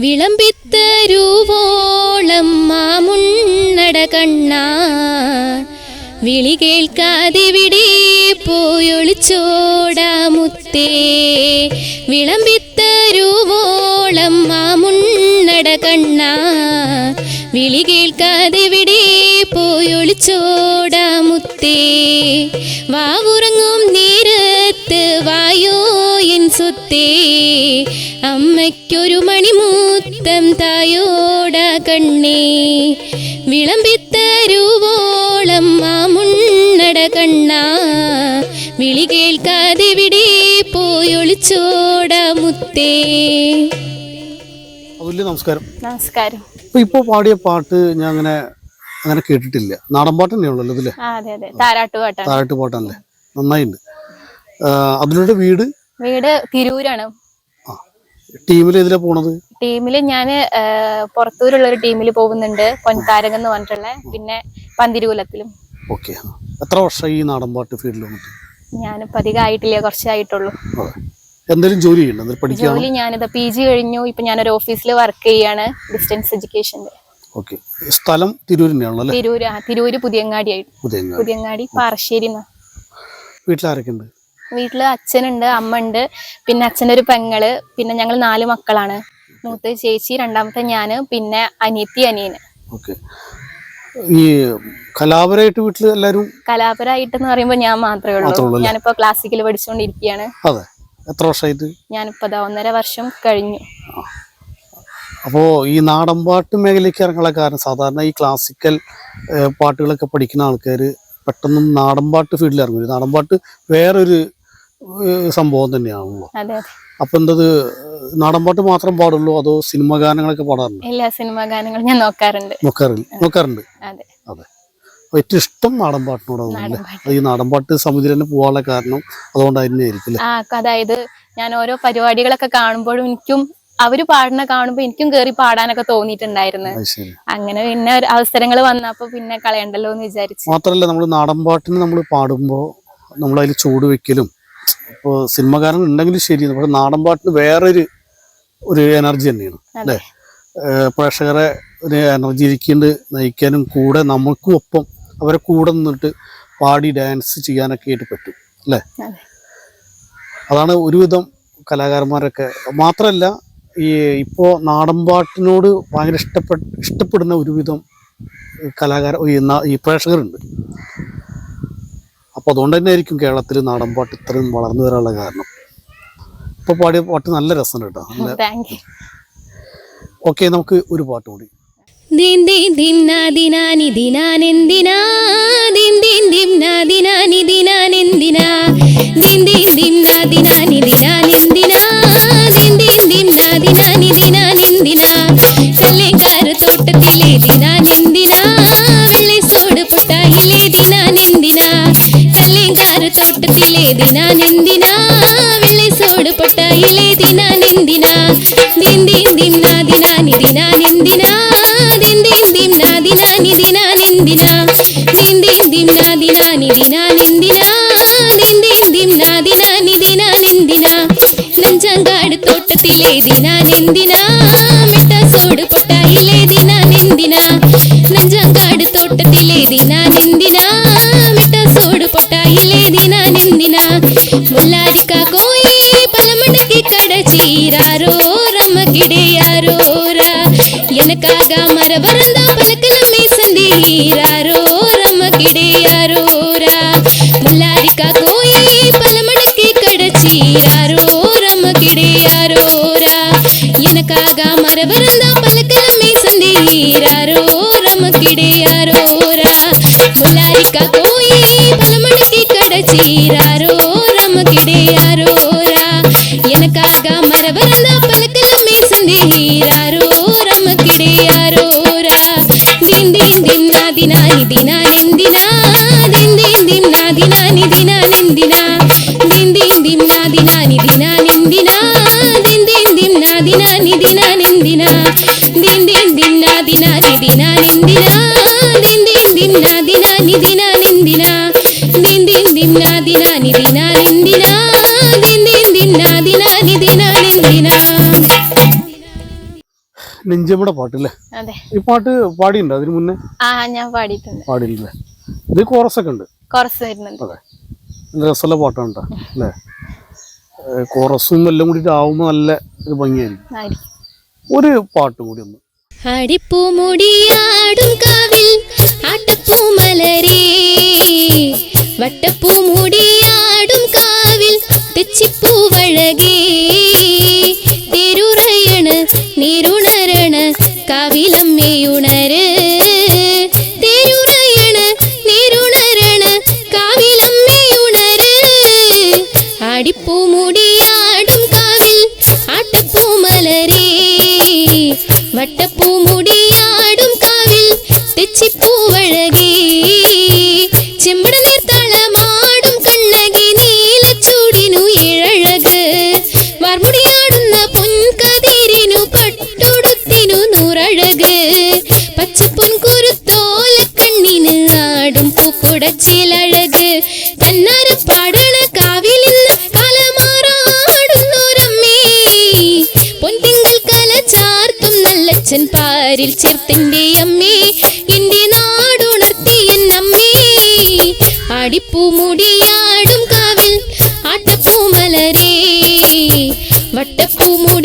വിളമ്പിത്തരുവോളം മാമുണ്ണട കണ്ണ. വിളി കേൾക്കാതെ വിടെ പോയൊളിച്ചോടാമുത്തേ വിളമ്പിത്തരുവോളം മാമുണ്ണട കണ്ണ. വിളി കേൾക്കാതെ വിടെ പോയൊളിച്ചോടാമുത്തേ വാവുറങ്ങും നേരത്ത് വായോയിൻ എൻ സ്വത്തേ. അമ്മയ്ക്കൊരു മണിമൂത്തം തായോട കണ്ണേ. വിളമ്പിത്തരുവോളം മാമുണ്ണട കണ്ണ വിളി കേൾക്കാതെ വിടെ പോയൊളിച്ചോട മുത്തേ. അതുല്യ നമസ്കാരം. നമസ്കാരം. ഇപ്പൊ പാടിയ പാട്ട് ഞാൻ അങ്ങനെ അങ്ങനെ കേട്ടിട്ടില്ല. നാടൻ പാട്ട് തന്നെയാണല്ലോ ഇതിൽ? അതെ അതെ. പാട്ട് താഴട്ട് പാട്ടല്ലേ നന്നായിട്ടുണ്ട് അതിലൂടെ വീട്? വീട് തിരൂരാണ്. ആ ടീമിൽ എതിരെ പോണത്? ടീമിൽ ഞാൻ പുറത്തൂരുള്ള ഒരു ടീമിൽ പോകുന്നുണ്ട്. പൊൻതാരകം എന്ന് പറഞ്ഞിട്ടുള്ള. പിന്നെ പന്തിരുകുലത്തിലും. ഓക്കെ. എത്ര വർഷമായി ഈ നാടൻ പാട്ട് ഫീൽഡിൽ വന്നിട്ട്? ഞാനിപ്പോൾ അധികമായിട്ടില്ല കുറച്ചായിട്ടുള്ളൂ. എന്തെങ്കിലും ജോലി ചെയ്യണ്ട ജോലി ഞാനിത് പി ജി കഴിഞ്ഞു. ഇപ്പൊ ഞാനൊരു ഓഫീസിൽ വർക്ക് ചെയ്യാണ് ഡിസ്റ്റൻസ് എഡ്യൂക്കേഷന്റെ ഓക്കെ. സ്ഥലം തിരൂർ തന്നെയാണല്ലോ തിരൂര് തിരൂര് പുതിയങ്ങാടി ആയിട്ട്. പുതിയ പുതിയങ്ങാടി പാറശ്ശേരി വീട്ടിലാരൊക്കെ ഉണ്ട് വീട്ടിൽ അച്ഛനുണ്ട് അമ്മ ഉണ്ട് പിന്നെ അച്ഛന്റെ ഒരു പെങ്ങൾ പിന്നെ ഞങ്ങൾ നാല് മക്കളാണ്. മൂത്ത ചേച്ചി രണ്ടാമത്തെ ഞാൻ പിന്നെ അനിയത്തി അനിയന്. ഓക്കെ. ഈ കലാപരമായിട്ട് വീട്ടിൽ എല്ലാവരും കലാപരമായിട്ടെന്ന് പറയുമ്പോൾ ഞാൻ മാത്രമേ ഉള്ളൂ? ഞാനിപ്പോ ക്ലാസിക്കൽ പഠിച്ചുകൊണ്ടിരിക്കുകയാണ് അതെ. എത്ര വർഷമായിട്ട് ഞാനിപ്പോ ഒന്നര വർഷം കഴിഞ്ഞു. അപ്പോൾ ഈ നാടൻ പാട്ട് മേഖലയ്ക്ക് ഇറങ്ങാനുള്ള കാരണം സാധാരണ ഈ ക്ലാസിക്കൽ പാട്ടുകളൊക്കെ പഠിക്കുന്ന ആൾക്കാർ പെട്ടെന്ന് നാടൻ പാട്ട് ഫീൽഡിൽ ഇറങ്ങും. നാടൻ പാട്ട് വേറൊരു സംഭവം തന്നെയാണല്ലോ. അപ്പം എന്തത് നാടൻ പാട്ട് മാത്രം പാടുള്ളൂ അതോ സിനിമ ഗാനങ്ങളൊക്കെ പാടാറുണ്ട്? എല്ലാ സിനിമാ ഗാനങ്ങൾ ഞാൻ നോക്കാറുണ്ട്. നോക്കാറില്ല. നോക്കാറുണ്ട്? അതെ. അതെ. ഏറ്റവും ഇഷ്ടം നാടൻ പാട്ടിനോടാണ് അല്ലേ? നാടൻ പാട്ട്. ഈ നാടൻ പാട്ട് തന്നെ പോകാനുള്ള കാരണം അതുകൊണ്ട് തന്നെ ആയിരിക്കും ആ അതായത് ഞാൻ ഓരോ പരിപാടികളൊക്കെ കാണുമ്പോഴും എനിക്കും അവർ പാടുന്ന കാണുമ്പോ എനിക്കും കേറി പാടാനൊക്കെ തോന്നിയിട്ടുണ്ടായിരുന്നു. അങ്ങനെ പിന്നെ അവസരങ്ങൾ വന്നപ്പോ പിന്നെ കളയണ്ടല്ലോ എന്ന് വിചാരിച്ചു. മാത്രല്ല നമ്മൾ നാടൻ പാട്ടിന് നമ്മൾ പാടുമ്പോ നമ്മൾ അതിൽ ചൂട് വെക്കലും ഇപ്പോൾ സിനിമകാരൻ ഉണ്ടെങ്കിലും ശരിയാണ് പക്ഷെ നാടൻ പാട്ടിന് വേറൊരു ഒരു എനർജി തന്നെയാണ് അല്ലേ? പ്രേക്ഷകരെ ഒരു എനർജിയിലേക്ക് നയിക്കാനും കൂടെ നമുക്കും ഒപ്പം അവരെ കൂടെ നിന്നിട്ട് പാടി ഡാൻസ് ചെയ്യാനൊക്കെ ആയിട്ട് പറ്റും അല്ലേ? അതാണ് ഒരുവിധം കലാകാരന്മാരൊക്കെ. മാത്രമല്ല ഈ ഇപ്പോൾ നാടൻ പാട്ടിനോട് ഭയങ്കര ഇഷ്ടപ്പെട്ട ഇഷ്ടപ്പെടുന്ന ഒരുവിധം കലാകാര ഈ പ്രേക്ഷകരുണ്ട്. അപ്പോൾ അതുകൊണ്ട് തന്നെ ആയിരിക്കും കേരളത്തിൽ നാടൻ പാട്ട് ഇത്രയും വളർന്നു വരാനുള്ള കാരണം. ഇപ്പോൾ പാടിയ പാട്ട് നല്ല രസമുണ്ട് കേട്ടോ. നല്ല താങ്ക് യു ഓക്കെ നമുക്ക് ഒരു പാട്ട് കൂടി. ദിൻ ദിംനാ ಇಲ್ಲೇ ದಿನ ನೆಂದಿನ ವಿಳೆಸೋಡು ಪೊಟ್ಟ ಇಲ್ಲೇ ದಿನ ನೆಂದಿನ ದಿಂದಿನ್ ದಿನ ದಿನ ನಿದಿನ ನೆಂದಿನ ದಿಂದಿನ್ ದಿನ ದಿನ ನಿದಿನ ನೆಂದಿನ ದಿಂದಿನ್ ದಿನ ದಿನ ನಿದಿನ ನೆಂದಿನ ದಿಂದಿನ್ ದಿನ ದಿನ ನಿದಿನ ನೆಂದಿನ ನಂಜಂಗಾಡು ತೋಟತಿಲೇ ದಿನ ನೆಂದಿನ லாரிக்கா கோயி பலமணிக்கு கடைச்சீராரோ ரம கிடையாரோரா எனக்காக மரபரந்தா பறக்கலமே சந்தீராரோ ரம கிடையாரோரா முல்லாரிக்கா கோயி பலமணிக்கு கடைச்சீராரோ ரம கிடையாரோரா எனக்காக மரபரந்தா பலக்கலமே சந்தீராரோ ரம கிடையாரோரா முல்லாரிக்கா கோயி பலமணிக்கு கடைச்சீரா ദിനാരോര ദിന്ദിന്ദിം നാദിനാനി ദിനാനെന്തിനാ ദിന്ദിന്ദിം നാദിനാനി ദിനാനെന്തിനാ ദിന്ദിന്ദിം നാദിനാനി ദിനാനെന്തിനാ ദിന്ദിന്ദിം നാദിനാനി ദിനാനെന്തിനാ ദിന്ദിന്ദിം നാദിനാനി ദിനാനെന്തിനാ ദിന്ദിന്ദിം നാദിനാനി ദിനാനെന്തിനാ ദിന്ദിന്ദിം നാദിനാനി ദിനാനെന്തിനാ ദിന്ദിന്ദിം നാദിനാനി ദിന നെഞ്ചമ്മയുടെ പാട്ടല്ലേ? അതെ. ഈ പാട്ട് പാടിയുണ്ടോ അതിന് മുന്നേ? ആ ഞാൻ പാടിയിട്ടുണ്ട്. പാടിയില്ലേ ഇത് കോറസൊക്കെ ഉണ്ട് കുറച്ച് വരുന്നുണ്ട്. അതെ. നല്ല രസമുള്ള പാട്ടാണ് കേട്ടോ അല്ലേ? കോറസും എല്ലാം കൂടിയിട്ട് ആവുമ്പോൾ നല്ല ഒരു ഭംഗിയായിരിക്കും. ആയിരിക്കും. ഒരു പാട്ട് കൂടി ഒന്ന്. അടിപ്പൂമുടിയാടും കാവിൽ ആട്ടപ്പൂമലരേ വട്ടപ്പൂമുടിയാടും പാരിൽ ചേർത്തന്റെ അമ്മേ എന്റെ നാടുണർത്തി എന്നമ്മേ. ആടിപ്പൂമുടിയാടും കാവിൽ ആട്ടപ്പൂമലരേ വട്ടപ്പൂമുടി